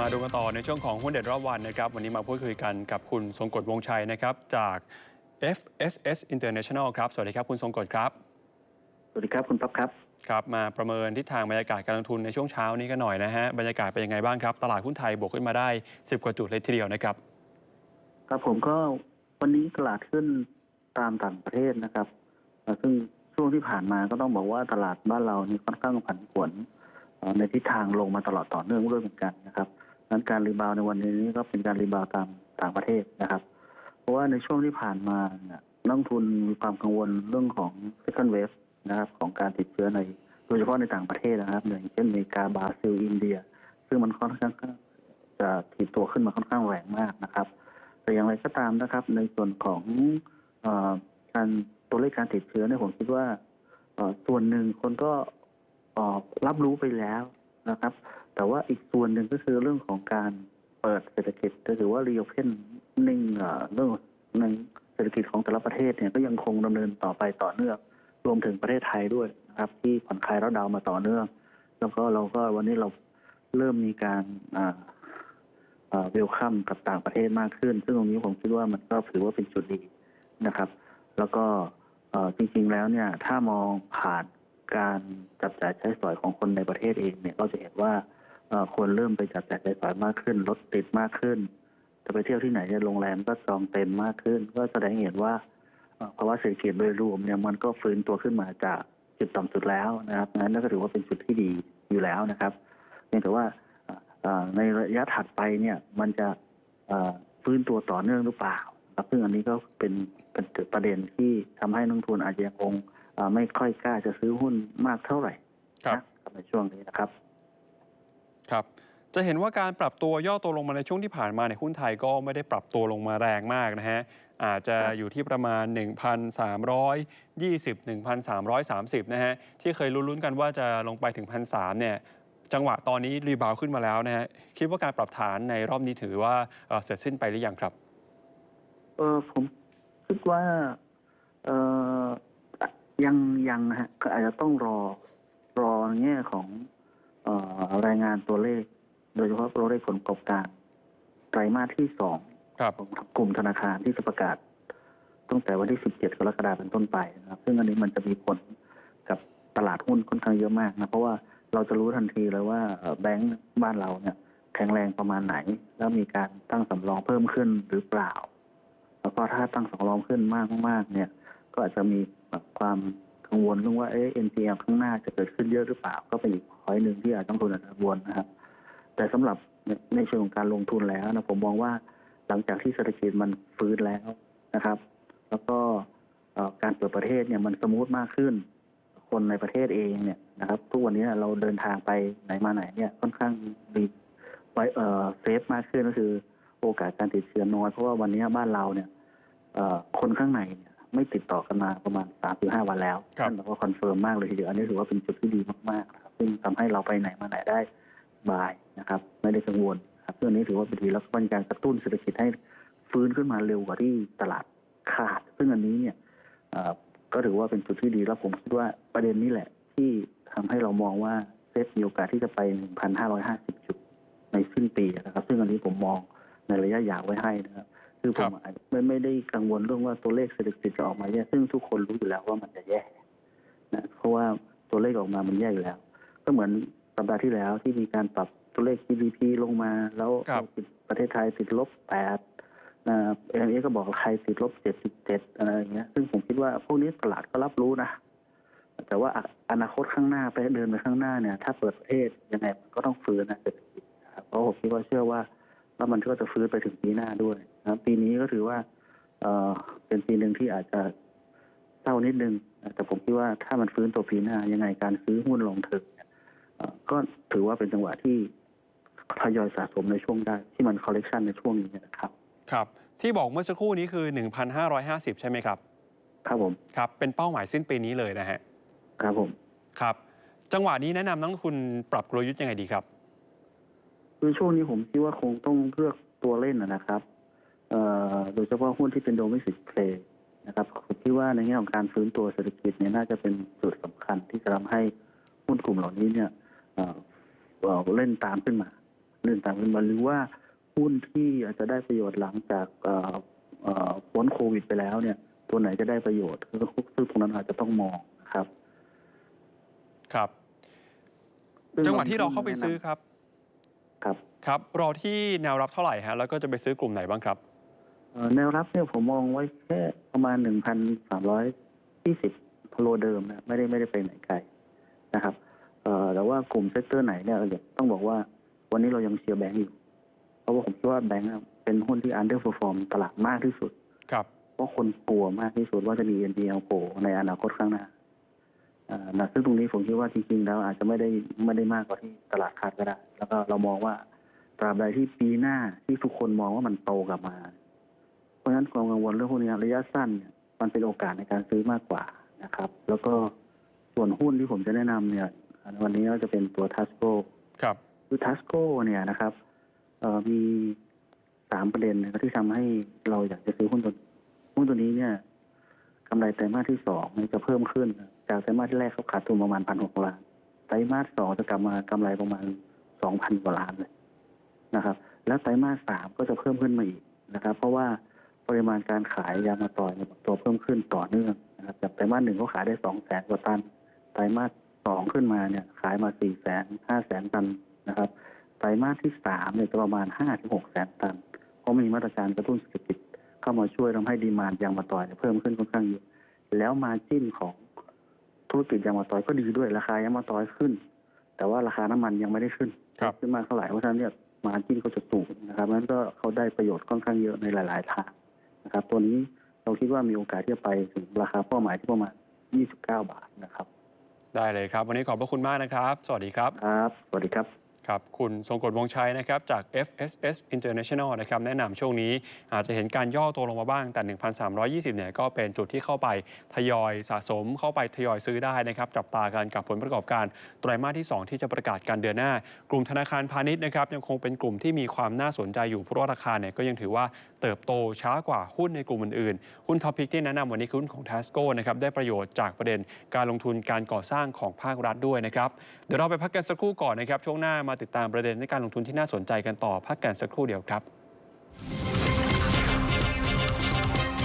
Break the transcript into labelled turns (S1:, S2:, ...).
S1: มาดูกันต่อในช่วงของหุ้นเด็ดรอบวันนะครับ วันนี้มาพูดคุยกันกับคุณทรงกฎวงชัยนะครับจาก FSS International ครับ สวัสดีครับคุณทรงกฎครับ
S2: สวัสดีครับคุณปั๊บครับ
S1: ครับมาประเมินทิศทางบรรยากาศการลงทุนในช่วงเช้านี้กันหน่อยนะฮะ บรรยากาศเป็นยังไงบ้างครับ ตลาดหุ้นไทยบวกขึ้นมาได้ 10 กว่าจุดเลยทีเดียวนะครับ
S2: ครับผมก็วันนี้ตลาดขึ้นตามต่างประเทศนะครับเอ่อซึ่งช่วงที่ผ่านมาก็ต้องบอกว่าตลาดบ้านเรานี่ค่อนข้างผันผวนเอ่อในทิศทางลงมาตลอดต่อเนื่องด้วยเหมือนกันนะครับ นั้นการรีบาวในวันนี้ก็เป็นการรีบาวตามต่างประเทศนะครับ เพราะว่าในช่วงที่ผ่านมาเนี่ยนักทุนมีความกังวลเรื่องของ second wave นะครับของการติดเชื้อในโดยเฉพาะในต่างประเทศนะครับ อย่างเช่นอเมริกาบราซิลอินเดีย ซึ่งมันค่อนข้างจะถีบตัวขึ้นมาค่อนข้างแรงมากนะครับ แต่อย่างไรก็ตามนะครับ ในส่วนของอการตัวเลขการติดเชื้อเนี่ยผมคิดว่าส่วนหนึ่งคนก็รับรู้ไปแล้วนะครับ แต่ว่าอีกส่วนหนึ่งก็คือเรื่องของการเปิดเศรษฐกิจหรือว่า reopen นิ่งเอ่อเรื่องในเศรษฐกิจของแต่ละประเทศเนี่ยก็ยังคงดำเนินต่อไปต่อเนื่อง รวมถึงประเทศไทยด้วยนะครับ ที่ผ่อนคลายแล้วดาวมาต่อเนื่อง แล้วก็เราก็วันนี้เราเริ่มมีการเวลคัมกับต่างประเทศมากขึ้น ซึ่งตรงนี้ผมคิดว่ามันก็ถือว่าเป็นจุดดีนะครับ แล้วก็จริงๆแล้วเนี่ย ถ้ามองผ่านการจับจ่ายใช้สอยของคนในประเทศเองเนี่ยก็จะเห็นว่า เอ่อคนเริ่มไปจับจ่ายใช้สอยมากขึ้นรถติดมากขึ้น จะไปเที่ยวที่ไหนเนี่ยโรงแรมก็จองเต็มมากขึ้น ก็แสดงให้เห็นว่าเอ่อภาวะเศรษฐกิจโดยรวมเนี่ยมันก็ฟื้นตัวขึ้นมาจากจุดต่ำสุดแล้วนะครับนั้นก็ถือว่าเป็นจุดที่ดีอยู่แล้วนะครับเพียงแต่ว่าเอ่อในระยะถัดไปเนี่ยมันจะเอ่อฟื้นตัวต่อเนื่องหรือเปล่าครับซึ่งอันนี้ก็เป็นเป็นประเด็นที่ทำให้นักลงทุนอาจจะยังคงเอ่อไม่ค่อยกล้าจะซื้อหุ้นมากเท่าไหร่
S1: ครับ
S2: นะครับในช่วงนี้นะครับ
S1: ครับจะเห็นว่าการปรับตัวย่อตัวลงมาในช่วงที่ผ่านมาในยหุ้นไทยก็ไม่ได้ปรับตัวลงมาแรงมากนะฮะ อาจจะ
S2: ครับ
S1: อยู่ที่ประมาณ 1,320 1,330 นะฮะ ที่เคยลุ้นๆกันว่าจะลงไปถึง 1,300 เนี่ย จังหวะตอนนี้รีบาวด์ขึ้นมาแล้วนะฮะ คิดว่าการปรับฐานในรอบนี้ถือว่าเอ่อเสร็จสิ้นไปหรือยังครับ
S2: เออผมคิดว่าเออยังยังนะฮะก็อาจจะต้องรอรอในแง่ของเออ รายงานตัวเลข โดยเฉพาะตัวเลขผลประกอบการไตรมาสที่สอง
S1: ครับ
S2: ของกลุ่มธนาคารที่จะประกาศ ตั้งแต่วันที่ 17 กรกฎาคมเป็นต้นไปนะครับ ซึ่งอันนี้มันจะมีผลกับตลาดหุ้นค่อนข้างเยอะมากนะเพราะว่าเราจะรู้ทันทีเลยว่าเอ่อแบงก์บ้านเราเนี่ยแข็งแรงประมาณไหน แล้วมีการตั้งสำรองเพิ่มขึ้นหรือเปล่า แล้วก็ถ้าตั้งสำรองขึ้นมากมากๆเนี่ย ก็อาจจะมีแบบความกังวลเรื่องว่าเอ๊ะ NPL ข้างหน้าจะเกิดขึ้นเยอะหรือเปล่าก็เป็นอีก พอยหนึ่งที่อาจต้องทุนอาจจะกังวลนะครับ แต่สำหรับในในเชิงของการลงทุนแล้วนะผมมองว่าหลังจากที่เศรษฐกิจมันฟื้นแล้วนะครับ แล้วก็เอ่อการเปิดประเทศเนี่ยมันสมูทมากขึ้น คนในประเทศเองเนี่ยนะครับ ทุกวันนี้เราเดินทางไปไหนมาไหนเนี่ยค่อนข้างมีไว้เอ่อเซฟมากขึ้นก็คือ โอกาสการติดเชื้อน้อยเพราะว่าวันนี้บ้านเราเนี่ยเอ่อคนข้างในเนี่ยไม่ติดต่อกันมาประมาณสามถึงห้าวันแล้ว
S1: ครับ
S2: นั่นเราก็คอนเฟิร์มมากเลยทีเดียวอันนี้ถือว่าเป็นจุดที่ดีมากๆนะครับ ซึ่งทำให้เราไปไหนมาไหนได้สบายนะครับ ไม่ได้กังวลครับซึ่งอันนี้ถือว่าเป็นดีแล้วก็เป็นการกระตุ้นเศรษฐกิจให้ฟื้นขึ้นมาเร็วกว่าที่ตลาดคาด ซึ่งอันนี้เนี่ยเอ่อก็ถือว่าเป็นจุดที่ดีแล้วผมคิดว่าประเด็นนี้แหละ ที่ทำให้เรามองว่าเซฟมีโอกาสที่จะไป 1,550 จุดในสิ้นปีนะครับ ซึ่งอันนี้ผมมองในระยะยาวไว้ให้นะครับคือผ
S1: ครั
S2: ม
S1: บ
S2: อาจจะไม่ไม่ได้กังวลเรื่องว่าตัวเลขเศรษฐกิจจะออกมาแย่ซึ่งทุกคนรู้อยู่แล้วว่ามันจะแย่นะเพราะว่าตัวเลขออกมามันแย่อยู่แล้ว ก็เหมือนสัปดาห์ที่แล้วที่มีการปรับตัวเลข GDP ลงมา แล้ว
S1: ครับ
S2: ประเทศไทยติดลบแปดนะเอ็มเอก็บอกว่าใครติดลบเจ็ดสิบเจ็ดอะไรอย่างเงี้ย ซึ่งผมคิดว่าพวกนี้ตลาดก็รับรู้นะ แต่ว่าอนาคตข้างหน้าไปเดินไปข้างหน้าเนี่ย ถ้าเปิดประเทศยังไงมันก็ต้องฟื้นนะเศรษฐกิจนะครับเพราะผมคิดว่าเชื่อว่าว่ามันก็จะฟื้นไปถึงปีหน้าด้วยนะครับปีนี้ก็ถือว่าเอ่อเป็นปีหนึ่งที่อาจจะเศร้านิดนึงนะแต่ผมคิดว่าถ้ามันฟื้นตัวปีหน้ายังไงการซื้อหุ้นลงถึงเนี่ยเอ่อ ก็ถือว่าเป็นจังหวะที่ทยอยสะสมในช่วงได้ที่มันคอลเลกชันในช่วงนี้นะครับ
S1: ครับ ที่บอกเมื่อสักครู่นี้คือ 1,550 ใช่ไหมครับ
S2: ครับผม
S1: ครับ เป็นเป้าหมายสิ้นปีนี้เลยนะฮะ
S2: ครับผม
S1: ครับ จังหวะนี้แนะนำนักลงทุนปรับกลยุทธ์ยังไงดีครับ
S2: คือช่วงนี้ผมคิดว่าคงต้องเลือกตัวเล่นนะนะครับเอ่อโดยเฉพาะหุ้นที่เป็นโดมิสิ c เพลย์นะครับผมคิดว่าในแง่ของการฟื้นตัวเศรษฐกิจเนี่ยน่าจะเป็นจุดสำคัญที่จะทำให้หุ้นกลุ่มเหล่านี้เนี่ย เอ่อเอ่อเล่นตามขึ้นมาเรื่องต่างขึ้นมาหรือว่าหุ้นที่อาจจะได้ประโยชน์หลังจากเอ่อเอ่อพ้นโควิดไปแล้วเนี่ย ตัวไหนจะได้ประโยชน์ซึ่งตรงนั้นอาจจะต้องมองนะครับ
S1: ครับ จังหวะที่เราเข้าไปซื้อครับ
S2: ครับ
S1: ครับ รอที่แนวรับเท่าไหร่ฮะ แล้วก็จะไปซื้อกลุ่มไหนบ้างครับ
S2: เอ่อแนวรับเนี่ยผมมองไว้แค่ประมาณหนึ่งพันสามร้อยยี่สิบพโลเดิมนะ ไม่ได้ไม่ได้ไปไหนไกลนะครับเอ่อ แต่ว่ากลุ่มเซกเตอร์ไหนเนี่ยเดี๋ยวต้องบอกว่าวันนี้เรายังเชียร์แบงก์อยู่ เพราะว่าผมคิดว่าแบงก์อะเป็นหุ้นที่อันเดอร์เ r อร์ฟอร์มตลาดมากที่สุด
S1: ครับ
S2: เพราะคนกลัวมากที่สุดว่าจะมี NPL โผล่ในอนาคตข้างหน้าอ่านะซึ่งตรงนี้ผมคิดว่าจริงๆแล้วอาจจะไม่ได้ไม่ได้มากกว่าที่ตลาดคาดก็ได้ แล้วก็เรามองว่าตราบใดที่ปีหน้าที่ทุกคนมองว่ามันโตกลับมา เพราะฉะนั้นความกังวลเรื่องพวกนี้ระยะสั้นเนี่ยมันเป็นโอกาสในการซื้อมากกว่านะครับ แล้วก็ส่วนหุ้นที่ผมจะแนะนำเนี่ย วันนี้ก็จะเป็นตัวทัสโก
S1: ครับ
S2: คือทัสโกเนี่ยนะครับเอ่อมีสามประเด็นนะครับที่ทำให้เราอยากจะซื้อหุ้นตัวหุ้นตัวนี้เนี่ยกำไรไตรมาสที่สองเนี่ยจะเพิ่มขึ้น จากไตรมาสที่แรกเขาขาดทุนประมาณพันหกล้านไตรมาสสองจะกลับมากำไรประมาณสองพันกว่าล้านเลยนะครับ แล้วไตรมาสสามก็จะเพิ่มขึ้นมาอีกนะครับ เพราะว่าปริมาณการขายยางมะตอยเนี่ยตัวเพิ่มขึ้นต่อเนื่องนะครับจากไตรมาสหนึ่งเขาขายได้สองแสนกว่าตันไตรมาส สองขึ้นมาเนี่ยขายมาสี่แสนห้าแสนตันนะครับไตรมาสที่สามเนี่ยจะประมาณห้าถึงหกแสนตัน เพราะมีมาตรการกระตุ้นเศรษฐกิจเข้ามาช่วยทำให้ดีมานด์ยางมะตอยเนี่ยเพิ่มขึ้นค่อนข้างเยอะแล้วมาจิ้นของธุรกิจยางมะตอยก็ดีด้วยราคายางมะตอยขึ้น แต่ว่าราคาน้ำมันยังไม่ได้ขึ้น
S1: ครับ
S2: ขึ้นมากเท่าไหร่เพราะฉะนั้นเนี่ยมาจิ้นเขาจะสูงนะครับนั้นก็เขาได้ประโยชน์ค่อนข้างเยอะในหลาย ๆ ทางนะครับตัวนี้เราคิดว่ามีโอกาสที่จะไปถึงราคาเป้าหมายที่ประมาณ 29 บาทนะครับ
S1: ได้เลยครับ วันนี้ขอบพระคุณมากนะครับ สวัสดีครับ
S2: ครับ สวัสดีครับ
S1: ครับคุณทรงกฎวงชัยนะครับจาก FSS International นะครับแนะนำช่วงนี้อาจจะเห็นการย่อตัวลงมาบ้างแต่ 1,320 เนี่ยก็เป็นจุดที่เข้าไปทยอยสะสมเข้าไปทยอยซื้อได้นะครับ จับตากันกับผลประกอบการไตรมาสที่ 2 ที่จะประกาศการเดือนหน้า กลุ่มธนาคารพาณิชย์นะครับยังคงเป็นกลุ่มที่มีความน่าสนใจอยู่เพราะราคาเนี่ยก็ยังถือว่าเติบโตช้ากว่าหุ้นในกลุ่มอื่นๆ หุ้นท็อปพิกที่แนะนำวันนี้คือหุ้นของ t a s c o นะครับได้ประโยชน์จากประเด็นการลงทุนการก่อสร้างของภาครัฐด้วยนะครับเดี๋ยวเราไปพักกันสักครู่ก่อนนะครับช่วงหน้ามาติดตามประเด็นในการลงทุนที่น่าสนใจกันต่อพักกันสักครู่เดียวครับ